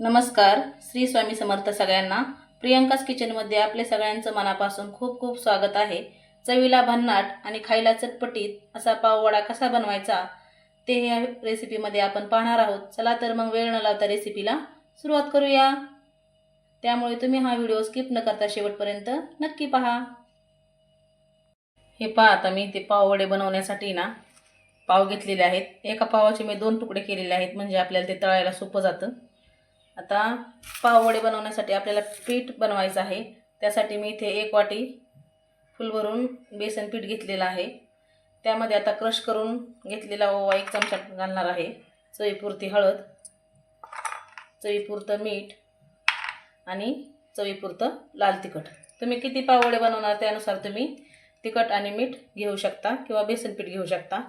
नमस्कार श्री स्वामी समर्थ सगळ्यांना. प्रियंकाच किचनमध्ये आपले सगळ्यांचं मनापासून खूप खूप स्वागत आहे. चवीला भन्नाट आणि खायला चटपटीत असा पाववडा कसा बनवायचा ते या रेसिपीमध्ये आपण पाहणार आहोत. चला तर मग वेळ न लावता रेसिपीला सुरुवात करूया. त्यामुळे तुम्ही हा व्हिडिओ स्किप न करता शेवटपर्यंत नक्की पहा. हे पहा आता मी ते पाववडे बनवण्यासाठी ना पाव घेतलेले आहेत. एका पावाचे मी दोन तुकडे केलेले आहेत म्हणजे आपल्याला ते तळायला सोपं जातं. आता पाववडे बनवण्यासाठी आपल्याला पीठ बनवायचं आहे. त्यासाठी मी इथे एक वाटी फुलभरून बेसन पीठ घेतलेलं आहे. त्यामध्ये आता क्रश करून घेतलेला ओवा एक चमचा घालणार आहे. चवीपुरती हळद चवीपुरतं मीठ आणि चवीपुरतं लाल तिखट. तुम्ही किती पाववडे बनवणार त्यानुसार तुम्ही तिखट आणि मीठ घेऊ शकता किंवा बेसन पीठ घेऊ शकता.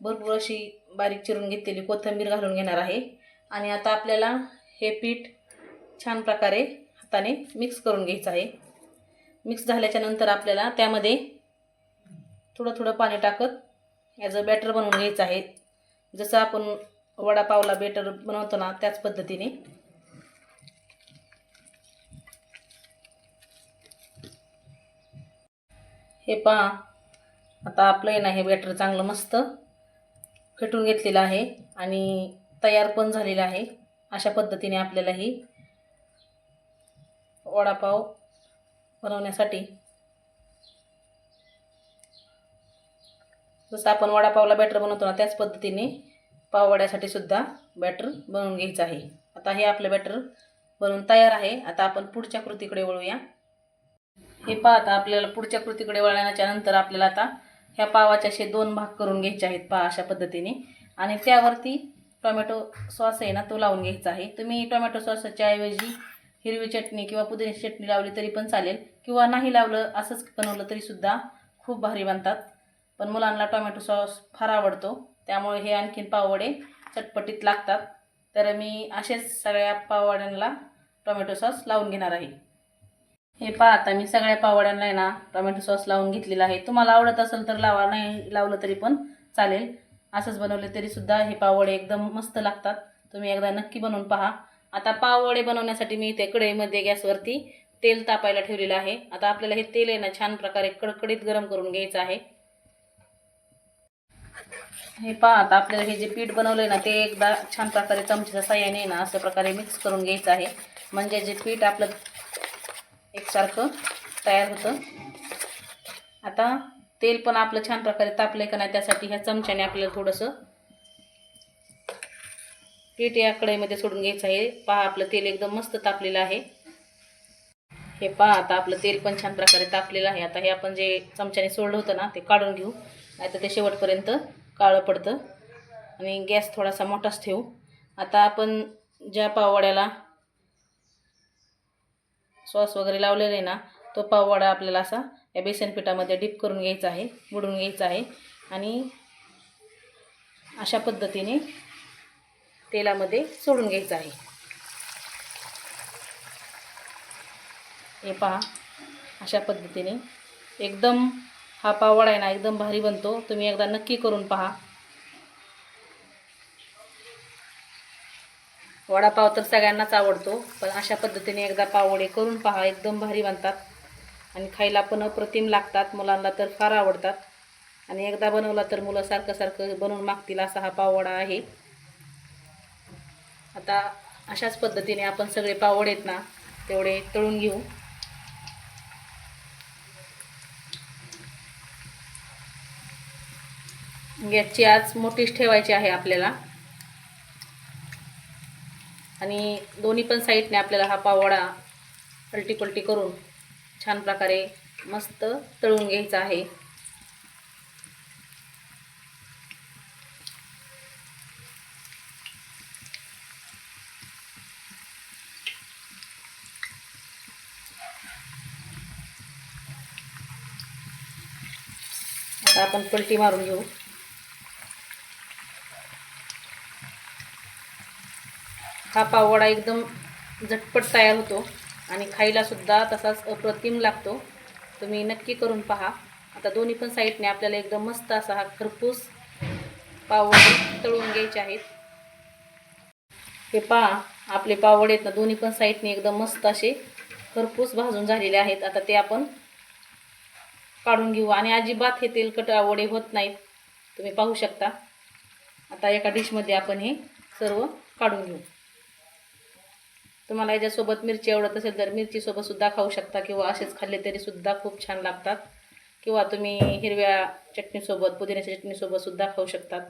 भरपूर अशी बारीक चिरून घेतलेली कोथिंबीर घालून घेणार आहे. आणि आता आपल्याला हे पीठ छान प्रकारे हाताने मिक्स करून घ्यायचं आहे. मिक्स झाल्याच्यानंतर आपल्याला त्यामध्ये थोडं थोडं पाणी टाकत ॲज अ बॅटर बनवून घ्यायचं आहे. जसं आपण वडापावला बॅटर बनवतो ना त्याच पद्धतीने. हे पहा आता आपलं आहे ना हे बॅटर चांगलं मस्त फेटून घेतलेलं आहे आणि तयार पण झालेलं आहे. अशा पद्धतीने आपल्याला ही वडापाव बनवण्यासाठी. जसं आपण वडापावला बॅटर बनवतो ना त्याच पद्धतीने पाववड्यासाठी सुद्धा बॅटर बनवून घ्यायचं आहे. आता हे आपलं बॅटर बनवून तयार आहे. आता आपण पुढच्या कृतीकडे वळूया. हे पहा आता आपल्याला पुढच्या कृतीकडे वळण्याच्या नंतर आपल्याला आता ह्या पावाचे असे दोन भाग करून घ्यायचे आहेत पहा अशा पद्धतीने. आणि त्यावरती टोमॅटो सॉस आहे ना तो लावून घ्यायचा आहे. तुम्ही टोमॅटो सॉसच्या ऐवजी हिरवी चटणी किंवा पुदिन्याची चटणी लावली तरी पण चालेल. किंवा नाही लावलं असंच बनवलं तरीसुद्धा खूप भारी बनतात. पण मुलांना टोमॅटो सॉस फार आवडतो. त्यामुळे हे आणखीन पाववडे चटपटीत लागतात. तर मी असेच सगळ्या पाववड्यांना टोमॅटो सॉस लावून घेणार आहे. हे पहा आता मी सगळ्या पावड्यांना आहे ना टोमॅटो सॉस लावून घेतलेला आहे. तुम्हाला आवडत असेल तर लावा नाही लावलं तरी पण चालेल. असंच बनवले तरीसुद्धा हे पावडे एकदम मस्त लागतात. तुम्ही एकदा नक्की बनवून पहा. आता पाववडे बनवण्यासाठी मी इथे कढईमध्ये गॅसवरती तेल तापायला ठेवलेलं आहे. आता आपल्याला हे तेल आहे ना छान प्रकारे कडकडीत गरम करून घ्यायचं आहे. हे पहा आता आपल्याला हे जे पीठ बनवलं आहे ना ते एकदा छान प्रकारे चमच्याच्या साह्याने ना अशा प्रकारे मिक्स करून घ्यायचं आहे. म्हणजे जे पीठ आपलं एकसारखं तयार होतं. आता तेल पण आपलं छान प्रकारे तापलं का नाही त्यासाठी ह्या चमच्याने आपल्याला थोडंसं पीठ या कढईमध्ये सोडून घ्यायचं आहे. पहा आपलं तेल एकदम मस्त तापलेलं आहे. हे पहा आता आपलं तेल पण छान प्रकारे तापलेलं आहे. आता हे आपण जे चमच्याने सोडलं होतं ना ते काढून घेऊ. नाही तर ते शेवटपर्यंत काळं पडतं. आणि गॅस थोडासा मोठाच ठेवू. आता आपण ज्या पाववाड्याला सॉस वगैरे लावलेला आहे ना तो पाववाडा आपल्याला असा या बेसन पिठामध्ये डिप करून घ्यायचं आहे बुडून घ्यायचं आहे. आणि अशा पद्धतीने तेलामध्ये सोडून घ्यायचं आहे. हे पहा अशा पद्धतीने एकदम हा पावड आहे ना एकदम भारी बनतो. तुम्ही एकदा नक्की करून पहा. वडापाव तर सगळ्यांनाच आवडतो पण अशा पद्धतीने एकदा पावडे करून पहा एकदम भारी बनतात. आणि खायला पण अप्रतिम लागतात मुलांना तर फार आवडतात. आणि एकदा बनवला तर मुलं सारखं सारखं बनवून मागतील असा हा पाववडा आहे. आता अशाच पद्धतीने आपण सगळे पावड आहेत ना तेवढे तळून घेऊ. गॅसची आज मोठीच ठेवायची आहे आपल्याला. आणि दोन्ही पण साईडने आपल्याला हा पावडा पलटी पलटी करून छान प्रकारे मस्त तळून घ्यायचं आहे. आता आपण पलटी मारून घेऊ. हा पाववाडा एकदम झटपट तयार होतो. आणि खायलासुद्धा तसाच अप्रतिम लागतो. तुम्ही नक्की करून पहा. आता दोन्ही पण साईडने आपल्याला एकदम मस्त असा हा खरपूस पाववडे तळून घ्यायचे आहेत. हे पहा आपले पावड आहेत ना दोन्ही पण साईडने एकदम मस्त असे खरपूस भाजून झालेले आहेत. आता ते आपण काढून घेऊ. आणि अजिबात हे तेलकट वडे होत नाहीत. तुम्ही पाहू शकता. आता एका डिशमध्ये आपण हे सर्व काढून घेऊ. तुम्हाला याच्यासोबत मिरची आवडत असेल तर मिरचीसोबतसुद्धा खाऊ शकता किंवा असेच खाल्ले तरीसुद्धा खूप छान लागतात. किंवा तुम्ही हिरव्या चटणीसोबत पुदिन्याच्या चटणीसोबतसुद्धा खाऊ शकतात.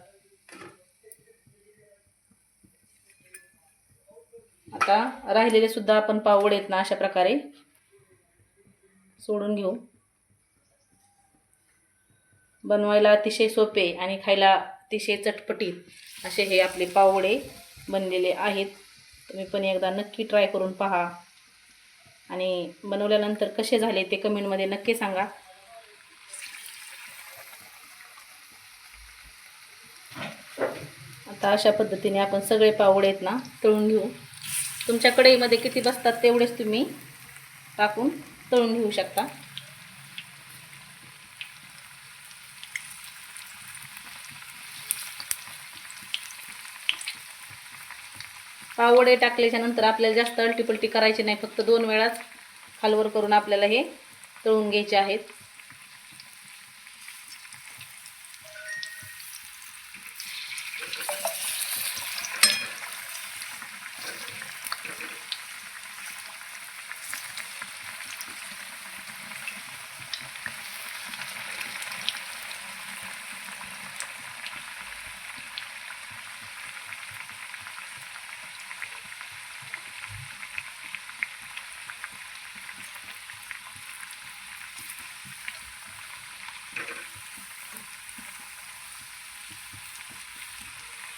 आता राहिलेले सुद्धा आपण पावड आहेत ना अशा प्रकारे सोडून घेऊ. बनवायला अतिशय सोपे आणि खायला अतिशय चटपटीत असे हे आपले पावडे बनलेले आहेत. तुम्ही पण एकदा नक्की ट्राय करून पहा. आणि बनवल्यानंतर कसे झाले ते कमेंटमध्ये नक्की सांगा. आता अशा पद्धतीने आपण सगळे पावडे आहेत ना तळून घेऊ. तुमच्या कढईमध्ये किती बसतात तेवढेच तुम्ही टाकून तळून घेऊ शकता. पावडे टाकल्याच्या नंतर आपल्याला जास्त अलटीपलटी करायची नाही. फक्त दोन वेळाच खालवर करून आपल्याला हे तळून घ्यायचे आहेत.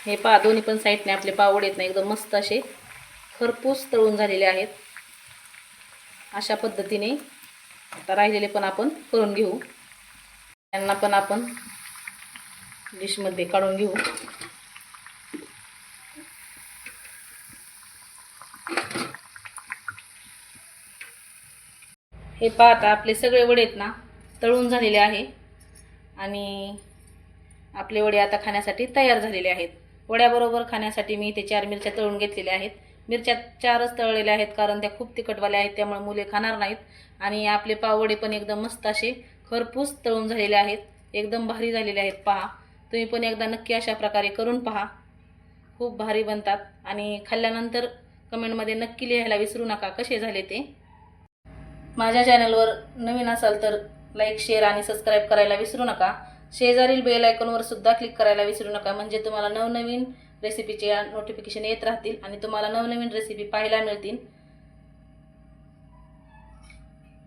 हे पहा दोन्ही पण साईडने आपले पावड येत नाही एकदम मस्त असे खरपूस तळून झालेले आहेत. अशा पद्धतीने आता राहिलेले पण आपण करून घेऊ. त्यांना पण आपण डिशमध्ये काढून घेऊ. हे पाहता आपले सगळे वडे आहेत ना तळून झालेले आहे. आणि आपले वडे आता खाण्यासाठी तयार झालेले आहेत. वड्याबरोबर खाण्यासाठी मी इथे चार मिरच्या तळून घेतलेल्या आहेत. मिरच्या चारच तळलेल्या आहेत कारण त्या खूप तिखटवाल्या आहेत त्यामुळे मुले खाणार नाहीत. आणि आपले पावडे पण एकदम मस्त असे खरपूस तळून झालेले आहेत. एकदम भारी झालेले आहेत पहा. तुम्ही पण एकदा नक्की अशा प्रकारे करून पहा. खूप भारी बनतात. आणि खाल्ल्यानंतर कमेंटमध्ये नक्की लिहायला विसरू नका कसे झाले ते. माझ्या चॅनलवर नवीन असाल तर लाईक शेअर आणि सबस्क्राईब करायला विसरू नका. शेजारील बेल आयकॉनवर सुद्धा क्लिक करायला विसरू नका. म्हणजे तुम्हाला नवनवीन रेसिपीचे नोटिफिकेशन येत राहतील आणि तुम्हाला नवनवीन रेसिपी पाहायला मिळतील.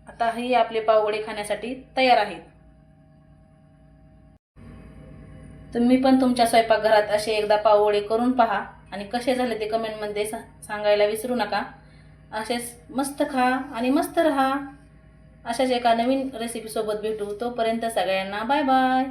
आता ही आपले पाववडे खाण्यासाठी तयार आहेत. तुम्ही पण तुमच्या स्वयंपाकघरात असे एकदा पावडे करून पहा आणि कसे झाले ते कमेंटमध्ये सांगायला विसरू नका. असेच मस्त खा आणि मस्त रहा. अशाच एका नवीन रेसिपीसोबत भेटू. तोपर्यंत सगळ्यांना बाय बाय